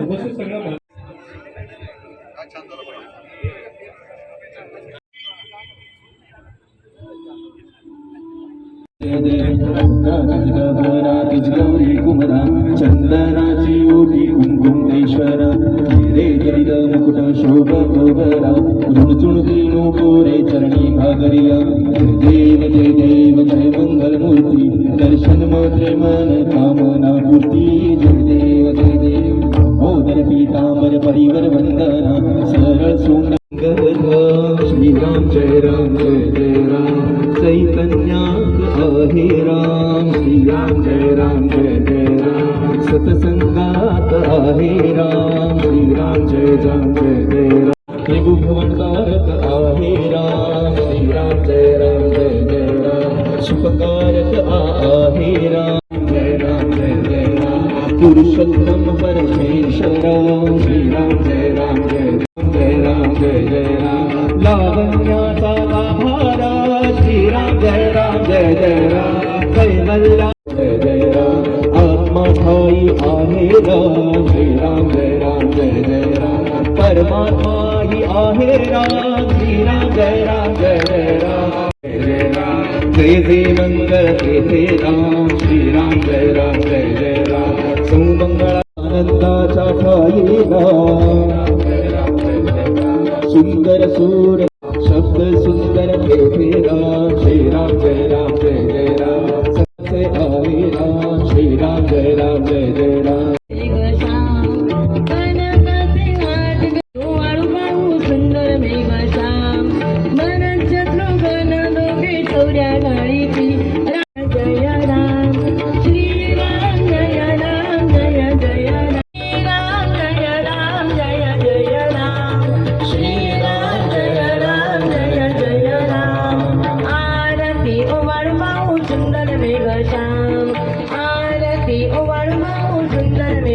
उपस्थित सगळ्या गौरी कुमरा जलित मुकुट शोभ गोबरा रुणचुणकी नोकोरे चरणी भागरिया। देव जय देव जय मंगल मूर्ती दर्शन मोत्रे मन कामना पूर्ती। जय देव जय देव मोदर पीतांबर परिवर वंदना। सरळ सोंग श्रीराम जय राम जय जय राम। चैतन्यात आहे राम श्रीराम जय राम जय जय राम। सतसंगात आहे राम श्रीराम राम जय जय राम। उपकारक आहे राम. जय राम जय जय राम पुरुषोत्तम परमेश्वरा. श्रीराम जय राम जय राम जय राम जय जय राम लावण्याचा आभारा. श्रीराम जय राम जय जय राम. कैवल्या जय जय राम. आत्मा ठाई आहे राम. श्रीराम जय राम जय जय राम. परमात्मा ही आहे राम. श्रीराम राम जय राम जय जय राम. जय जय मंगल तेथे राम श्रीराम जय राम जय जय राम। सुमंगळ आनंदाचा ठाई राम सुंदर सूर शब्द सुंदर तेथे राम श्रीराम जय राम जय जय राम। सत्य आहे राम श्रीराम जय राम जय जय राम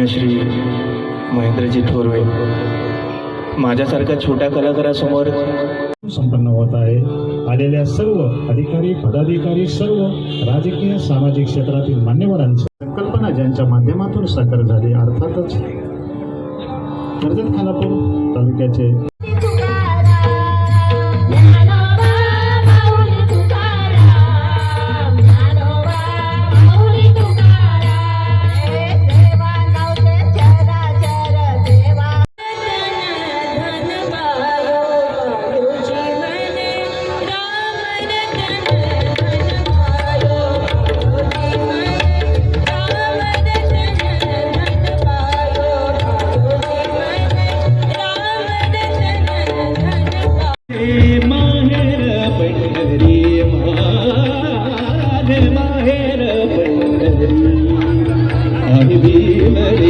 आणि श्री महेंद्रजी थोरवे. माझ्यासारख्या छोट्या कलाकारासमोर संपन्न होत आहे. आलेल्या सर्व अधिकारी पदाधिकारी सर्व राजकीय सामाजिक क्षेत्रातील मान्यवरांची संकल्पना ज्यांच्या माध्यमातून साकार झाली अर्थातच कर्जत खानापूर तालुक्याचे माहेर पंढरी आहे